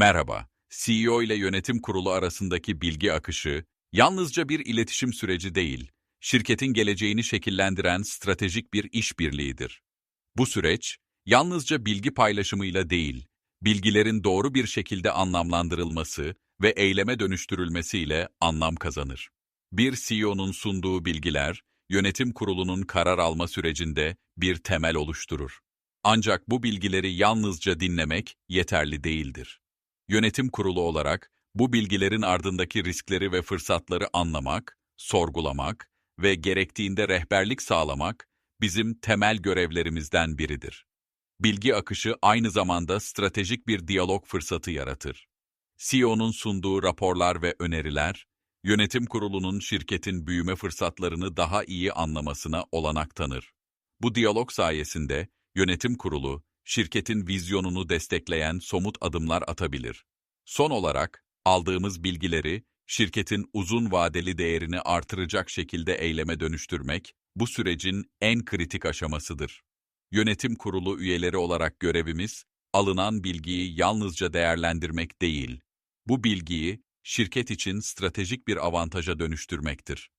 Merhaba, CEO ile yönetim kurulu arasındaki bilgi akışı, yalnızca bir iletişim süreci değil, şirketin geleceğini şekillendiren stratejik bir işbirliğidir. Bu süreç, yalnızca bilgi paylaşımıyla değil, bilgilerin doğru bir şekilde anlamlandırılması ve eyleme dönüştürülmesiyle anlam kazanır. Bir CEO'nun sunduğu bilgiler, yönetim kurulunun karar alma sürecinde bir temel oluşturur. Ancak bu bilgileri yalnızca dinlemek yeterli değildir. Yönetim kurulu olarak bu bilgilerin ardındaki riskleri ve fırsatları anlamak, sorgulamak ve gerektiğinde rehberlik sağlamak bizim temel görevlerimizden biridir. Bilgi akışı aynı zamanda stratejik bir diyalog fırsatı yaratır. CEO'nun sunduğu raporlar ve öneriler, yönetim kurulunun şirketin büyüme fırsatlarını daha iyi anlamasına olanak tanır. Bu diyalog sayesinde yönetim kurulu, şirketin vizyonunu destekleyen somut adımlar atabilir. Son olarak, aldığımız bilgileri, şirketin uzun vadeli değerini artıracak şekilde eyleme dönüştürmek, bu sürecin en kritik aşamasıdır. Yönetim kurulu üyeleri olarak görevimiz, alınan bilgiyi yalnızca değerlendirmek değil, bu bilgiyi şirket için stratejik bir avantaja dönüştürmektir.